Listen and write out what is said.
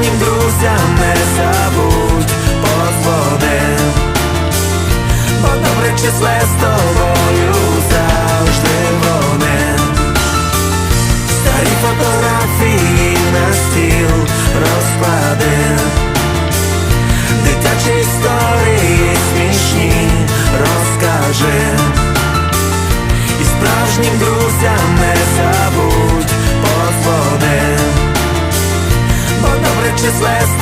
справжнім друзям не забудь подзвони. Бо добре числе з тобою useless